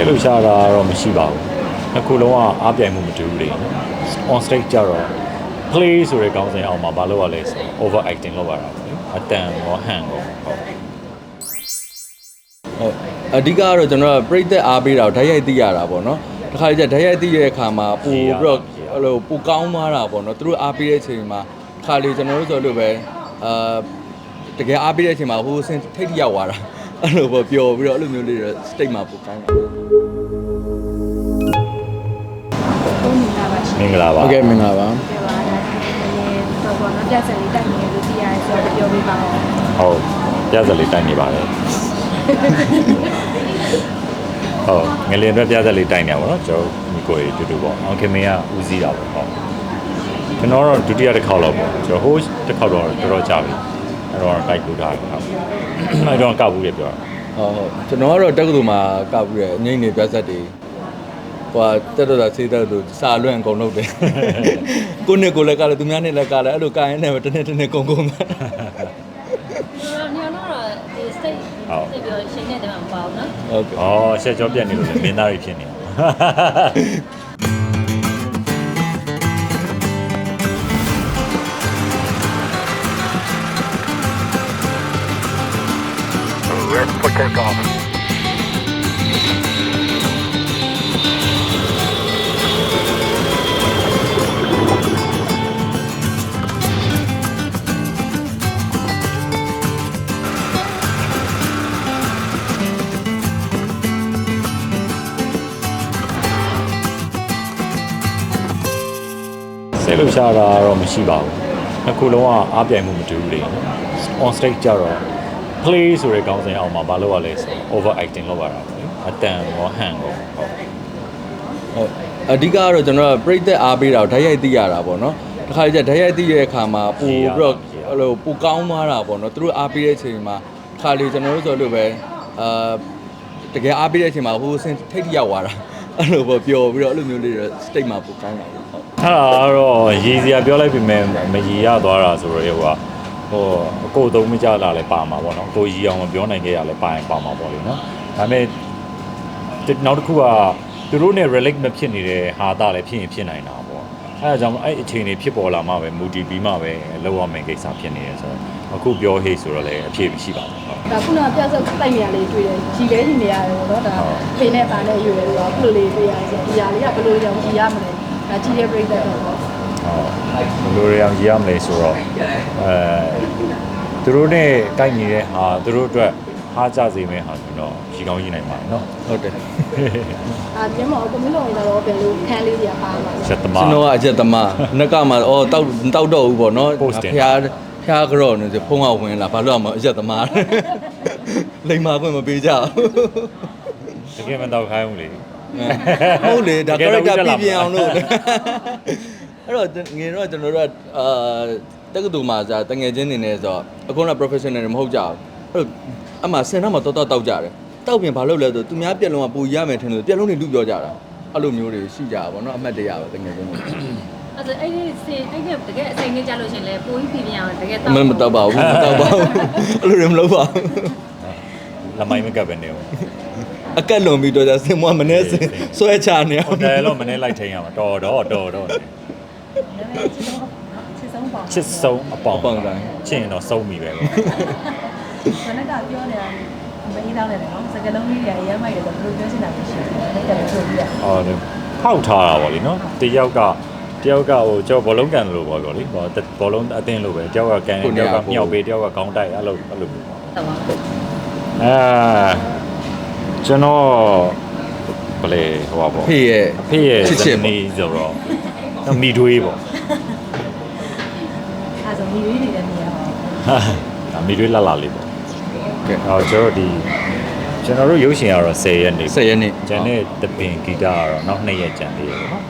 စိတ်လှုပ်ရှားတာတော့မရှိပါဘူးနှစ်ခုလုံးကအားပြိုင်မှုမတူဘူးလေ on stage ကြတော့ play ဆိုတဲ့ကောင်းစဉ်အောင်မှာမလုပ်ရလဲဆိုတော့ over acting လုပ်ရတာပေါ့လေအတန်ရောဟန်ရောဟုတ်ဟုတ်အဓိကကတော့ကျွန်တော်ကပြိသက်အားပေးတာကိုဓာတ်ရိုက်သိရတာပေါ့နော်တခါကျဓာတ်ရိုက်သိရတဲ့အခါမှာပူပြီးတော့အဲ့လိုပူကောင်းသွားတာပေါ့နော်သူတို့အားပေးတဲ့အချိန်မှာတစ်ခါလေကျွန်တော်တို့ဆိုလို့ပဲအာတကယ်အားပေးတဲ့အချိန်မှာဟိုစင်ထိတ်ထိရောက်သွားတာ အဲ့လိုပေါ့ပျော်ပြီးတော့အဲ့လိုမျိုးလေးတွေ state မှာပူကောင်းတာဟုတ်နေတာပါရှင်မင်္ဂလာပါဟုတ်ကဲ့မင်္ဂလာပါပြောပါလားတော့ဘောနော်ပြဿနာလေးတိုက်နေလို့သိရတယ်ဆိုတော့ပြောပြပါဦးဟုတ်ပြဿလေးတိုင်နေပါတယ်ဟုတ်ငလင်အတွက်ပြဿလေးတိုင်နေပါတော့ကျွန်တော်ညီကိုရေတူတူပေါ့အောင်ခင်မင်းကဦးစီးတာပေါ့ဟုတ်ကျွန်တော်တော့ဒုတိယတစ်ခေါက်လောက်ပေါ့ကျွန်တော်ဟိုးတစ်ခေါက်တော့တော်တော်ကြာပြီအဲ့တော့တိုက်ကူထားတယ်ဟုတ် အဲ့တော့ကောက်ဘူးလေပြောတာဟုတ်ဟုတ်ကျွန်တော်ကတော့တက္ကသိုလ်မှာကောက်ပြီးရအငိမ့်နေပြဆက်တွေဟိုတက်တော့တာဆေးတက်တော့စာလွန့်အကုန်လုပ်တယ်ကိုနှစ်ကိုလည်းကလည်းသူများနဲ့လည်းကလည်းအဲ့လိုကာရင်နဲ့တနေ့တနေ့ကုန်ကုန်ကျွန်တော်ညောင်းတော့ဒီ state ဟုတ်ဒီပြောရှင်းနေတဲ့မှာမပေါ့နော်ဟုတ်ကဲ့ဩရှက်ကြောပြက်နေလို့လေမင်းသားတွေဖြစ်နေ စိတ်လှုပ်ရှားတာတော့မရှိပါဘူးနှစ်ခုလုံးကအားပြိုင်မှုမတူဘူးလေ on stage ကြတော့ play ဆိုတဲ့ကောင်းစဉ်အောင်မှာမလုပ်ရလဲဆိုတော့ over acting လုပ်ရတာပေါ့လေအတန်ရောဟန်ရောဟုတ်ဟုတ်အဓိကကတော့ကျွန်တော်ကပြိသက်အားပေးတာကိုဓာတ်ရိုက်သိရတာပေါ့နော်တခါကျဓာတ်ရိုက်သိရတဲ့အခါမှာပူပြီးတော့အဲ့လိုပူကောင်းသွားတာပေါ့နော်သူတို့အားပေးတဲ့အချိန်မှာတစ်ခါလေကျွန်တော်တို့ဆိုလို့ပဲအာတကယ်အားပေးတဲ့အချိန်မှာဟိုစင်ထိတ်ထိရောက်သွားတာအဲ့လိုပေါ့ပျော်ပြီးတော့အဲ့လိုမျိုးလေးတွေ state မှာပူကောင်းတာပေါ့ဟုတ်အဲ့ဒါကတော့ရည်စရာပြောလိုက်ပြီမဲ့မရည်ရသွားတာဆိုတော့ဟိုက ဟိုအကိုသုံးမကြလာလဲပါမှာပေါ့နော်ကိုရည်အောင်မပြောနိုင်ခဲ့ရလဲပါရင်ပါမှာပေါ့လေနော်ဒါပေမဲ့နောက်တစ်ခုကသူတို့ ਨੇ relate မဖြစ်နေတဲ့ဟာတာလည်းဖြစ်ရင်ဖြစ်နိုင်တာပေါ့အဲဒါကြောင့်အဲ့အချိန်တွေဖြစ်ပေါ်လာမှပဲမူတည်ပြီးမှပဲလောက်ရမယ့်ကိစ္စဖြစ်နေတယ်ဆိုတော့အခုပြောဟေးဆိုတော့လည်းအဖြစ်မရှိပါဘူးဟုတ်ဒါခုနကပြဿနာတိုက်နေရလေးတွေ့တယ်ကြီးလဲကြီးနေရတယ်ပေါ့နော်ဒါဟုတ်ဖေနဲ့ပါနဲ့ယူရတော့ခုလိုလေးတွေ့ရဆိုဒီဟာလေးကဘယ်လိုကြောင်ကြည်ရမလဲဒါကြီးတဲ့ပြိတ္တတော့ပေါ့ဟုတ် ဘယ်လိုရအောင်ရည်ရမလဲဆိုတော့အဲသူတို့ ਨੇ ကိုက်နေတဲ့ဟာသူတို့အတွက်အားကြစေမယ့်ဟာဆိုတော့ရီကောင်းကြီးနိုင်ပါเนาะ ဟုတ်တယ် အာကျမကွန်မန့်လုံးဝင်တော့ဘယ်လိုခန်းလေးတွေကပါမှာလဲ ဆက်သမား ကျွန်တော်ကအချက်သမားနှက်ကမှအော်တောက်တောက်တော့ဘူးပေါ့နော် Post တင် ဖျားဖျားကြော့နေဖုံးကဝင်လာဘာလို့အောင်မအချက်သမားလိမ္မာခွင့်မပေးကြဘူး တကယ်မတော့ခိုင်းဘူးလေ ဟုတ်လေဒါ တကယ်တော့ character တက်လာ ပြ မှာ ပြအောင်လို့ အဲ့တော့ငယ်တော့ကျွန်တော်တို့ကအာတက္ကသိုလ်မှာဇာတငယ်ချင်းနေနေဆိုတော့အခုက professional တွေမဟုတ်ကြဘူးအဲ့တော့အမှစင်တော့မှတော့တော့တောက်ကြတယ်တောက်ပြင်ဘာလို့လဲဆိုသူများပြက်လုံးကပူရမယ်ထင်လို့ပြက်လုံးတွေလူပြောကြတာအဲ့လိုမျိုးတွေရှိကြတာဗောနော်အမှတ်တရပဲတငယ်ချင်းတွေအဲ့ဒါအဲ့ဒီစင်အဲ့ဒီတကယ်အစိမ်နဲ့ကြလို့ရှရင်လေပိုးကြီးပြပြအောင်တကယ်အမမတောက်ပါဘူးမတောက်ပါဘူးအဲ့လိုတွေမလုပ်ပါဘူးလမိုင်းမကပ်ပဲနေဘူးအကက်လွန်ပြီးတော့じゃစင်မမနဲ့စင်ဆွဲချနေအောင်ဟိုတယ်လို့မနေ့လိုက်ထိန်ရမှာတော်တော့တော်တော့ ချစ်ဆုံးပါချစ်ဆုံးအပေါင်းအပေါင်းတိုင်း ချစ်ရင်တော့ဆုံးပြီပဲပေါ့ခဏကပြောနေတာမင်းတောင်းနေတယ်နော်စကလုံးလေးတွေရမ်းမိုက်တယ်ဆိုဘယ်လိုပြောချင်တာမရှိဘူး။ဒါကလည်းဆိုပြီးရဟောတယ်ဖောက်ထားတာပေါ့လीနော်တယောက်ကတယောက်ကဟိုကျော်ဘောလုံးကန်လို့ပေါ့ပေါ့လीဟောဘောလုံးအတင်းလို့ပဲတယောက်ကကန်တယ်တယောက်ကမြောက်ပေးတယောက်ကခေါင်းတိုက်အဲ့လိုအဲ့လိုမျိုးပေါ့တော့ပါအဲကျွန်တော်ဘယ်လေဟိုပါပေါ့ ဖေးရဲ့ အဖေရဲ့ချစ်ချစ်ဇပေါ့နီးဆိုတော့တော့ မိတွေးပေါ့။အဲဆိုမိလေးတွေလည်းမြင်ရအောင်ဒါမိတွေးလှလှလေးပေါ့ကဲအော်ကျွန်တော်ဒီကျွန်တော်တို့ရုပ်ရှင်ကတော့10ရက်နေဆက်ရက်နေ့ကျန်တဲ့တပင်ဂီတကတော့နောက်2ရက်ကျန်သေးတယ်ပေါ့နော်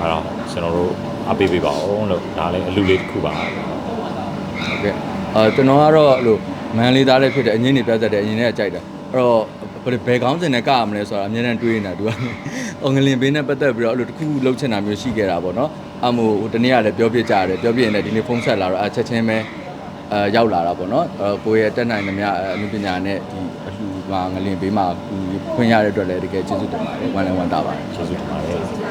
အဲ့တော့ကျွန်တော်တို့အပေးပေးပါအောင်လို့ဒါလည်းအလူလေးတစ်ခုပါဟုတ်ကဲ့အာကျွန်တော်ကတော့အဲ့လိုမန်လေးသားလေးဖြစ်တဲ့အငင်းနေပြတ်သက်တဲ့အရင်နဲ့ကြိုက်တာအဲ့တော့ ဘယ်ဘယ်ကောင်းစင်နဲ့ကရမလဲဆိုတာအများနဲ့တွေးနေတာသူက။အောင်ငလင်ဘေးနဲ့ပတ်သက်ပြီးတော့အဲ့လိုတစ်ခုလှုပ်ချင်တာမျိုးရှိခဲ့တာပေါ့နော်။အမို့ဟိုတနေ့ကလည်းပြောပြကြတယ်ပြောပြရင်လည်းဒီနေ့ဖုန်းဆက်လာတော့အချက်ချင်းပဲအဲရောက်လာတာပေါ့နော်။အဲကိုယ့်ရဲ့တက်နိုင်သမျှအမှုပညာနဲ့ဒီအလှူမှာငလင်ဘေးမှာခွင့်ရတဲ့အတွက်လည်းတကယ်ကျေးဇူးတင်ပါတယ်ဝမ်းလည်းဝမ်းသာပါတယ်ကျေးဇူးတင်ပါတယ်